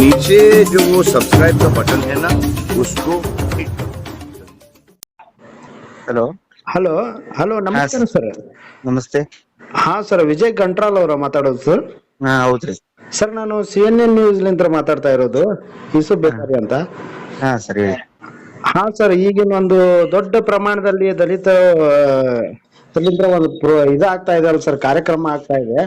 नीचे जो वो सब्सक्राइब का बटन है ना उसको hit करो ಹಲೋ ಹಲೋ ಹಲೋ ನಮಸ್ಕಾರ ಸರ್ ನಮಸ್ತೆ ಹಾ ಸರ್ ವಿಜಯ್ ಗಂಟ್ರಾಲ್ ಅವರ ಮಾತಾಡೋದು ಸರ್ ಹಾ ಹೌದ್ರಿ ಸರ್ ನಾನು ಸಿ ಎನ್ ಎನ್ ನ್ಯೂಸ್ಲಿಂದ ಮಾತಾಡ್ತಾ ಇರೋದು ಇಸು ಬೇಕಾರಿ ಅಂತ ಹಾ ಸರಿ ಹೇಳಿ ಹಾ ಸರ್ ಈಗಿನ ಒಂದು ದೊಡ್ಡ ಪ್ರಮಾಣದಲ್ಲಿ ದಲಿತ ಆ, ದಲಿತರ ಒಂದು ಪ್ರೋ- ಇದಾಗ್ತಾ ಇದೆ ಅಲ್ಲ ಸರ್ ಕಾರ್ಯಕ್ರಮ ಆಗ್ತಾ ಇದೆ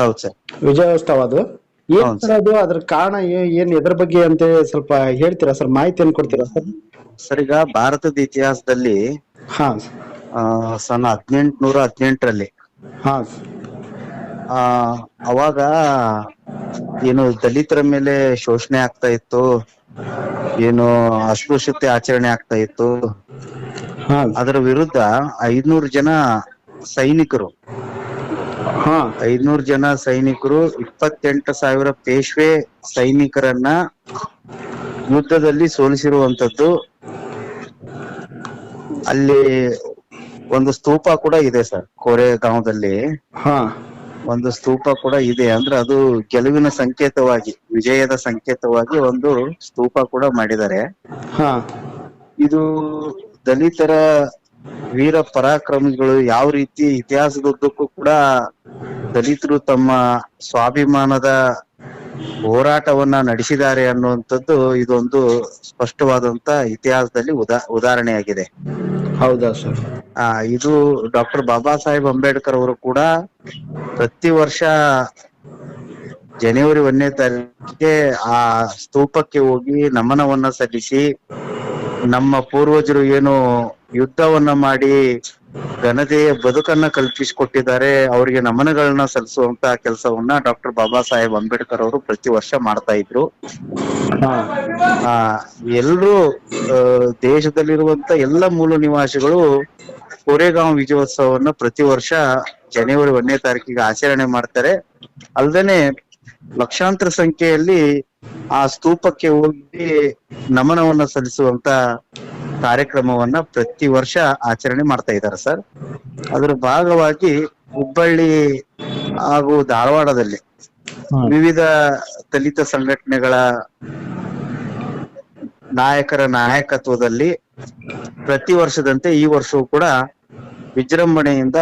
ಹೌದ್ ಸರ್ ವಿಜಯೋತ್ಸವ ಅದು ಏನ್ ಸರ್ ಅದು? ಅದ್ರ ಕಾರಣ ಏನ್ ಇದ್ರ ಬಗ್ಗೆ ಅಂತ ಸ್ವಲ್ಪ ಹೇಳ್ತೀರಾ ಸರ್? ಮಾಹಿತಿಯನ್ನು ಕೊಡ್ತೀರಾ ಸರ್? ಸರ್ ಈಗ ಭಾರತದ ಇತಿಹಾಸದಲ್ಲಿ ಹಾ. ಆ ಸನ್ ಹದಿನೆಂಟುನೂರ ಹದಿನೆಂಟರಲ್ಲಿ ಹಾ. ಆ ಅವಾಗ ಏನು ದಲಿತರ ಮೇಲೆ ಶೋಷಣೆ ಆಗ್ತಾ ಇತ್ತು ಏನು ಅಸ್ಪೃಶ್ಯತೆ ಆಚರಣೆ ಆಗ್ತಾ ಇತ್ತು. ಹಾ. ಅದರ ವಿರುದ್ಧ ಐದ್ನೂರು ಜನ ಸೈನಿಕರು ಐದ್ನೂರು ಜನ ಸೈನಿಕರು ಇಪ್ಪತ್ತೆಂಟು ಸಾವಿರ ಪೇಶ್ವೆ ಸೈನಿಕರನ್ನ ಯುದ್ಧದಲ್ಲಿ ಸೋಲಿಸಿರುವಂತದ್ದು ಅಲ್ಲಿ ಒಂದು ಸ್ತೂಪ ಕೂಡ ಇದೆ ಸರ್ ಕೋರೆಗಾಂವದಲ್ಲಿ ಹಾ. ಒಂದು ಸ್ತೂಪ ಕೂಡ ಇದೆ. ಅಂದ್ರೆ ಅದು ಗೆಲುವಿನ ಸಂಕೇತವಾಗಿ ವಿಜಯದ ಸಂಕೇತವಾಗಿ ಒಂದು ಸ್ತೂಪ ಕೂಡ ಮಾಡಿದ್ದಾರೆ. ಹಾ. ಇದು ದಲಿತರ ವೀರ ಪರಾಕ್ರಮಿಗಳು ಯಾವ ರೀತಿ ಇತಿಹಾಸದುದ್ದಕ್ಕೂ ಕೂಡ ದಲಿತರು ತಮ್ಮ ಸ್ವಾಭಿಮಾನದ ಹೋರಾಟವನ್ನ ನಡೆಸಿದ್ದಾರೆ ಅನ್ನುವಂಥದ್ದು ಇದೊಂದು ಸ್ಪಷ್ಟವಾದಂತ ಇತಿಹಾಸದಲ್ಲಿ ಉದಾ ಉದಾಹರಣೆಯಾಗಿದೆ. ಹೌದಾ ಸರ್? ಆ ಇದು ಡಾಕ್ಟರ್ ಬಾಬಾ ಸಾಹೇಬ್ ಅಂಬೇಡ್ಕರ್ ಅವರು ಕೂಡ ಪ್ರತಿ ವರ್ಷ ಜನವರಿ ಒಂದನೇ ತಾರೀಕಿಗೆ ಆ ಸ್ತೂಪಕ್ಕೆ ಹೋಗಿ ನಮನವನ್ನ ಸಲ್ಲಿಸಿ ನಮ್ಮ ಪೂರ್ವಜರು ಏನು ಯುದ್ಧವನ್ನ ಮಾಡಿ ಘನತೆಯ ಬದುಕನ್ನ ಕಲ್ಪಿಸಿಕೊಟ್ಟಿದ್ದಾರೆ ಅವರಿಗೆ ನಮನಗಳನ್ನ ಸಲ್ಲಿಸುವಂತ ಕೆಲಸವನ್ನ ಡಾಕ್ಟರ್ ಬಾಬಾ ಸಾಹೇಬ್ ಅಂಬೇಡ್ಕರ್ ಅವರು ಪ್ರತಿ ವರ್ಷ ಮಾಡ್ತಾ ಇದ್ರು. ಹಾ. ಆ ಎಲ್ರೂ ದೇಶದಲ್ಲಿರುವಂತ ಎಲ್ಲ ಮೂಲ ನಿವಾಸಿಗಳು ಕೋರೆಗಾಂವ್ ವಿಜಯೋತ್ಸವವನ್ನ ಪ್ರತಿ ವರ್ಷ ಜನವರಿ ಒಂದನೇ ತಾರೀಕಿಗೆ ಆಚರಣೆ ಮಾಡ್ತಾರೆ. ಅಲ್ದೇನೆ ಲಕ್ಷಾಂತರ ಸಂಖ್ಯೆಯಲ್ಲಿ ಆ ಸ್ತೂಪಕ್ಕೆ ಹೋಗಿ ನಮನವನ್ನ ಸಲ್ಲಿಸುವಂತ ಕಾರ್ಯಕ್ರಮವನ್ನ ಪ್ರತಿ ವರ್ಷ ಆಚರಣೆ ಮಾಡ್ತಾ ಇದ್ದಾರೆ ಸರ್. ಅದರ ಭಾಗವಾಗಿ ಹುಬ್ಬಳ್ಳಿ ಹಾಗೂ ಧಾರವಾಡದಲ್ಲಿ ವಿವಿಧ ದಲಿತ ಸಂಘಟನೆಗಳ ನಾಯಕರ ನಾಯಕತ್ವದಲ್ಲಿ ಪ್ರತಿ ವರ್ಷದಂತೆ ಈ ವರ್ಷವೂ ಕೂಡ ವಿಜೃಂಭಣೆಯಿಂದ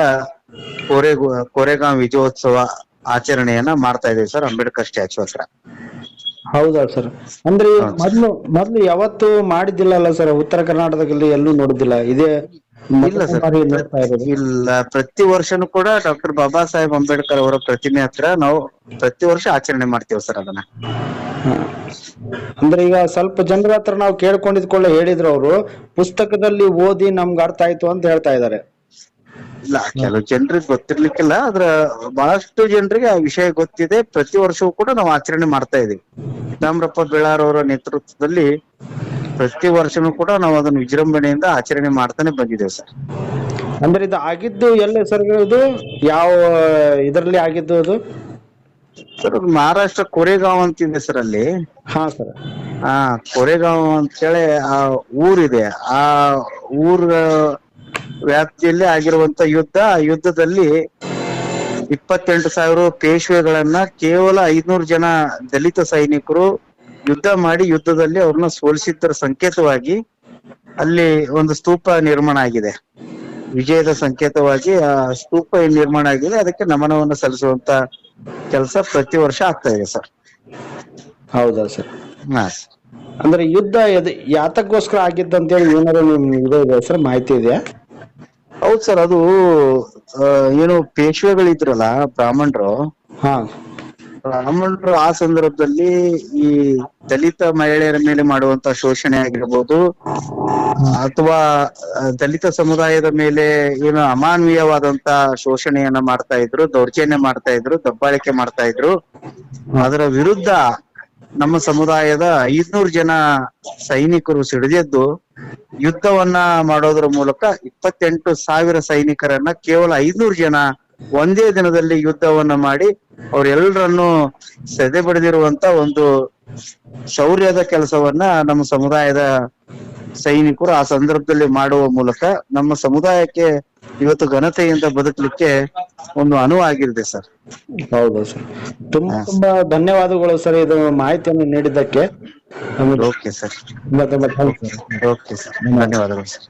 ಕೋರೆ ಕೋರೆಗಾಂವ್ ವಿಜಯೋತ್ಸವ ಆಚರಣೆಯನ್ನ ಮಾಡ್ತಾ ಇದೀವಿ ಸರ್ ಅಂಬೇಡ್ಕರ್ ಸ್ಟ್ಯಾಚು ಹತ್ರ ಹೌದಾ ಸರ್ ಅಂದ್ರೆ. ಮೊದ್ಲು ಮೊದ್ಲು ಯಾವತ್ತು ಮಾಡಿದ್ದಿಲ್ಲಲ್ಲ ಸರ್ ಉತ್ತರ ಕರ್ನಾಟಕದಲ್ಲಿ ಎಲ್ಲೂ ನೋಡುದಿಲ್ಲ ಇದೇ ಇಲ್ಲ ಸರ್ ಬಾರಿ ನೋಡ್ತಾ ಇರೋದು. ಇಲ್ಲ ಪ್ರತಿ ವರ್ಷನೂ ಕೂಡ ಡಾಕ್ಟರ್ ಬಾಬಾ ಸಾಹೇಬ್ ಅಂಬೇಡ್ಕರ್ ಅವರ ಪ್ರತಿಮೆ ಹತ್ರ ನಾವು ಪ್ರತಿ ವರ್ಷ ಆಚರಣೆ ಮಾಡ್ತೇವೆ ಸರ್ ಅದನ್ನ ಹಾ. ಅಂದ್ರೆ ಈಗ ಸ್ವಲ್ಪ ಜನರ ಹತ್ರ ನಾವು ಕೇಳ್ಕೊಂಡಿದ್ಕೊಳ್ಳೆ ಹೇಳಿದ್ರು ಅವರು ಪುಸ್ತಕದಲ್ಲಿ ಓದಿ ನಮ್ಗೆ ಅರ್ಥ ಆಯ್ತು ಅಂತ ಹೇಳ್ತಾ ಇದ್ದಾರೆ ಇಲ್ಲ ಕೆಲವು ಜನರಿಗೆ ಗೊತ್ತಿರ್ಲಿಕ್ಕಿಲ್ಲ ಆದ್ರ ಬಹಳಷ್ಟು ಜನರಿಗೆ ಆ ವಿಷಯ ಗೊತ್ತಿದೆ. ಪ್ರತಿ ವರ್ಷವೂ ಕೂಡ ನಾವು ಆಚರಣೆ ಮಾಡ್ತಾ ಇದೀವಿ. ತಾಮ್ರಪ್ಪ ಬಿಳಾರ್ ಅವರ ನೇತೃತ್ವದಲ್ಲಿ ಪ್ರತಿ ವರ್ಷನೂ ಕೂಡ ನಾವು ಅದನ್ನ ವಿಜೃಂಭಣೆಯಿಂದ ಆಚರಣೆ ಮಾಡ್ತಾನೆ ಬಂದಿದ್ದೇವೆ ಸರ್. ಅಂದ್ರೆ ಇದು ಆಗಿದ್ದು ಎಲ್ಲ ಸರ್ ಇದು? ಯಾವ ಇದರಲ್ಲಿ ಆಗಿದ್ದು ಅದು? ಸರ್ ಮಹಾರಾಷ್ಟ್ರ ಕೋರೆಗಾಂವ್ ಅಂತಿದೆ ಸರ್ ಅಲ್ಲಿ. ಹಾ ಸರ್. ಆ ಕೋರೆಗಾಂವ್ ಅಂತೇಳಿ ಆ ಊರಿದೆ. ಆ ಊರ ವ್ಯಾಪ್ತಿಯಲ್ಲಿ ಆಗಿರುವಂತ ಯುದ್ಧ ಆ ಯುದ್ಧದಲ್ಲಿ ಇಪ್ಪತ್ತೆಂಟು ಸಾವಿರ ಪೇಶ್ವೆಗಳನ್ನ ಕೇವಲ ಐದ್ನೂರು ಜನ ದಲಿತ ಸೈನಿಕರು ಯುದ್ಧ ಮಾಡಿ ಯುದ್ಧದಲ್ಲಿ ಅವ್ರನ್ನ ಸೋಲಿಸಿದ್ದರ ಸಂಕೇತವಾಗಿ ಅಲ್ಲಿ ಒಂದು ಸ್ತೂಪ ನಿರ್ಮಾಣ ಆಗಿದೆ. ವಿಜಯದ ಸಂಕೇತವಾಗಿ ಆ ಸ್ತೂಪ ಏನ್ ನಿರ್ಮಾಣ ಆಗಿದೆ ಅದಕ್ಕೆ ನಮನವನ್ನು ಸಲ್ಲಿಸುವಂತ ಕೆಲಸ ಪ್ರತಿ ವರ್ಷ ಆಗ್ತಾ ಇದೆ ಸರ್. ಹೌದಾ ಸರ್? ಹಾ. ಅಂದ್ರೆ ಯುದ್ಧ ಯಾತಕ್ಕೋಸ್ಕರ ಆಗಿದ್ದಂತೇಳಿ ಏನಾದ್ರು ನಿಮ್ಗೆ ಇದು ಇದೆ ಸರ್ ಮಾಹಿತಿ ಇದೆಯಾ? ಹೌದ್ ಸರ್ ಅದು ಆ, ಏನು ಪೇಶ್ವೆಗಳಿದ್ರಲ್ಲ ಬ್ರಾಹ್ಮಣರು. ಹಾ. ಬ್ರಾಹ್ಮಣರು ಆ ಸಂದರ್ಭದಲ್ಲಿ ಈ ದಲಿತ ಮಹಿಳೆಯರ ಮೇಲೆ ಮಾಡುವಂತ ಶೋಷಣೆ ಆಗಿರ್ಬೋದು ಅಥವಾ ಆ, ದಲಿತ ಸಮುದಾಯದ ಮೇಲೆ ಏನು ಅಮಾನವೀಯವಾದಂತ ಶೋಷಣೆಯನ್ನ ಮಾಡ್ತಾ ಇದ್ರು ದೌರ್ಜನ್ಯ ಮಾಡ್ತಾ ಇದ್ರು ದಬ್ಬಾಳಿಕೆ ಮಾಡ್ತಾ ಇದ್ರು. ಅದರ ವಿರುದ್ಧ ನಮ್ಮ ಸಮುದಾಯದ ಐದ್ನೂರು ಜನ ಸೈನಿಕರು ಸಿಡಿದೆದ್ದು ಯುದ್ಧವನ್ನ ಮಾಡೋದ್ರ ಮೂಲಕ ಇಪ್ಪತ್ತೆಂಟು ಸಾವಿರ ಸೈನಿಕರನ್ನ ಕೇವಲ ಐದ್ನೂರು ಜನ ಒಂದೇ ದಿನದಲ್ಲಿ ಯುದ್ಧವನ್ನ ಮಾಡಿ ಅವ್ರೆಲ್ಲರನ್ನು ಸೆದೆ ಬಡಿದಿರುವಂತ ಒಂದು ಶೌರ್ಯದ ಕೆಲಸವನ್ನ ನಮ್ಮ ಸಮುದಾಯದ ಸೈನಿಕರು ಆ ಸಂದರ್ಭದಲ್ಲಿ ಮಾಡುವ ಮೂಲಕ ನಮ್ಮ ಸಮುದಾಯಕ್ಕೆ ಇವತ್ತು ಘನತೆಯಿಂದ ಬದುಕಲಿಕ್ಕೆ ಒಂದು ಅನುವು ಆಗಿರುತ್ತೆ ಸರ್. ಹೌದು ಸರ್. ತುಂಬಾ ತುಂಬಾ ಧನ್ಯವಾದಗಳು ಸರ್ ಇದು ಮಾಹಿತಿಯನ್ನು ನೀಡಿದ್ದಕ್ಕೆ. ಓಕೆ ಸರ್ ತುಂಬಾ ತುಂಬಾ thanks sir. ಓಕೆ ಸರ್ ಧನ್ಯವಾದಗಳು ಸರ್